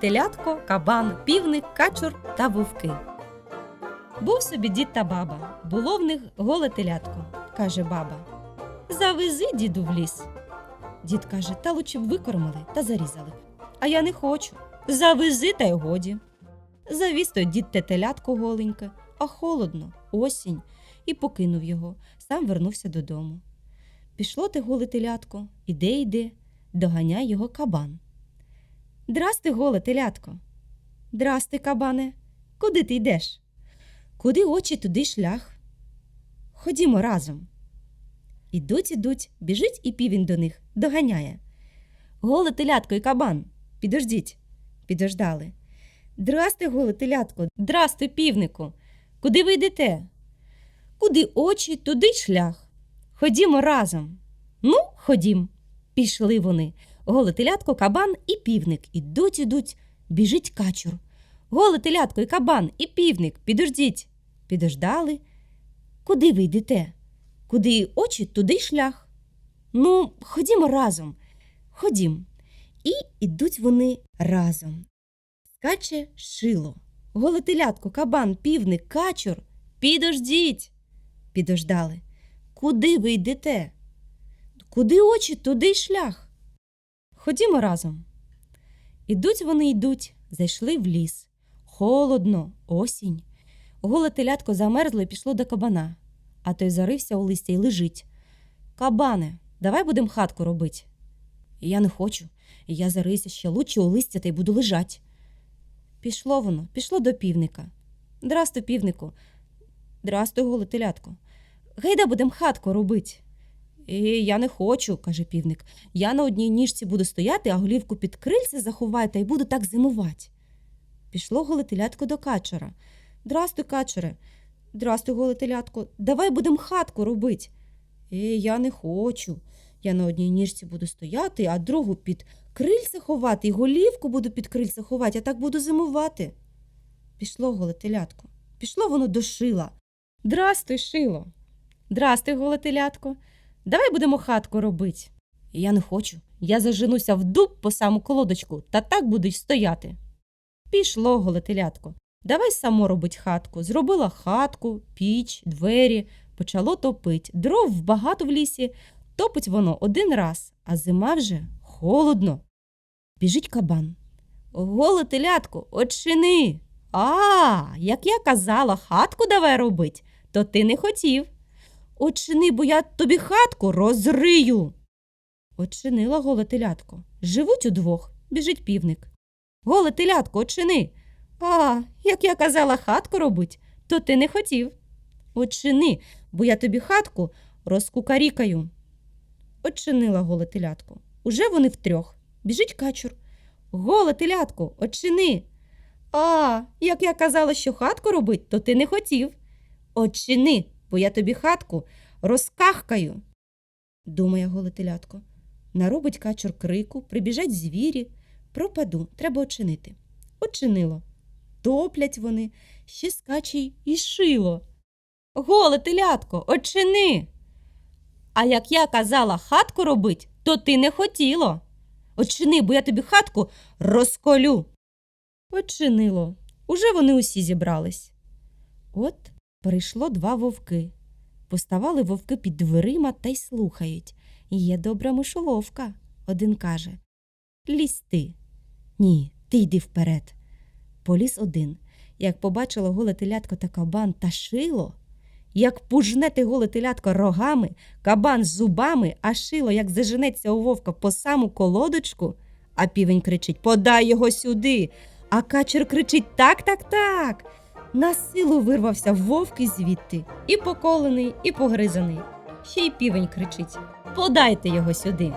Телятко, кабан, півник, качур та вовки. Був собі дід та баба. Було в них голе телятко, каже баба. Завези діду в ліс. Дід каже, та лучше б викормили та зарізали. А я не хочу. Завези та й годі. Завіз той дід те телятко голеньке, а холодно, осінь, і покинув його, сам вернувся додому. Пішло те голе телятко, іде йде, доганяє його кабан. Здрасти, голе телятко. Здрасти, кабане. Куди ти йдеш? Куди очі, туди шлях. Ходімо разом. Ідуть, ідуть, біжить і півень до них, доганяє. Голе телятко і кабан. Підождіть. Підождали. Здрасти, голе телятко, здрасти, півнику. Куди ви йдете? Куди очі, туди шлях. Ходімо разом. Ну, ходім. Пішли вони. Голе телятко, кабан і півник. Ідуть, ідуть, біжить качур. Голе телятко і кабан і півник. Підождіть. Підождали. Куди ви йдете? Куди очі, туди шлях. Ну, ходімо разом. Ходім. І ідуть вони разом. Скаче шило. Голе телятко, кабан, півник, качур. Підождіть. Підождали. Куди ви йдете? Куди очі, туди й шлях. Ходімо разом. Ідуть вони йдуть, зайшли в ліс. Холодно, осінь. Голе телятко замерзло і пішло до кабана, а той зарився у листя й лежить. Кабане, давай будемо хатку робити. Я не хочу. Я зарився ще лучше у листя та й буду лежать. Пішло воно, пішло до півника. Здрастуй, півнику. Здрастуй, голе телятко. Гайда будем хатку робить. «Е, я не хочу, каже півник. Я на одній ніжці буду стояти, а голівку під крильце заховаю та й буду так зимувати. Пішло голе телятко до качера. Здрастуй, качере. Здрастуй, голе телятко. Давай будем хатку робить. Е, я не хочу. Я на одній ніжці буду стояти, а другу під крильце ховати, і голівку буду під крильце ховати, а так буду зимувати. Пішло голе телятко. Пішло воно до шила. Здрастуй, шило. Здрастуй, голотелятко. Давай будемо хатку робить. Я не хочу. Я заженуся в дуб по саму колодочку, та так буду й стояти. Пішло, голотелятко. Давай само робить хатку. Зробила хатку, піч, двері, почало топить. Дров багато в лісі, топить воно один раз, а зима вже холодно. Біжить кабан. Голе телятко, очини. А, як я казала, хатку давай робить, то ти не хотів. Очини, бо я тобі хатку розрию. Очинила голе телятко. Живуть удвох, біжить півник. Голе телятко, очини. А, як я казала, хатку робить, то ти не хотів. Очини, бо я тобі хатку розкукарікаю. Очинила голе телятко. Уже вони втрьох. Біжить качур. Голе телятко, очини. А, як я казала, що хатку робить, то ти не хотів. Очини, бо я тобі хатку розкахкаю. Думає голе телятко. Наробить качур крику, прибіжать звірі. Пропаду, треба очинити. Очинило. Топлять вони, ще скаче і шило. Голе телятко, очини. А як я казала хатку робить, то ти не хотіло. Очини, бо я тобі хатку розколю. Очинило. Уже вони усі зібрались. От прийшло два вовки. Поставали вовки під дверима та й слухають. Є добра мишоловка, один каже. Лізь ти. Ні, ти йди вперед. Поліз один. Як побачило голе телятко та кабан та шило, як пужне те голе телятко рогами, кабан з зубами, а шило, як заженеться у вовка по саму колодочку, а півень кричить Подай його сюди. А качер кричить Так, так, так. На силу вирвався вовк із звідти, і поколений, і погризаний. Ще й півень кричить Подайте його сюди.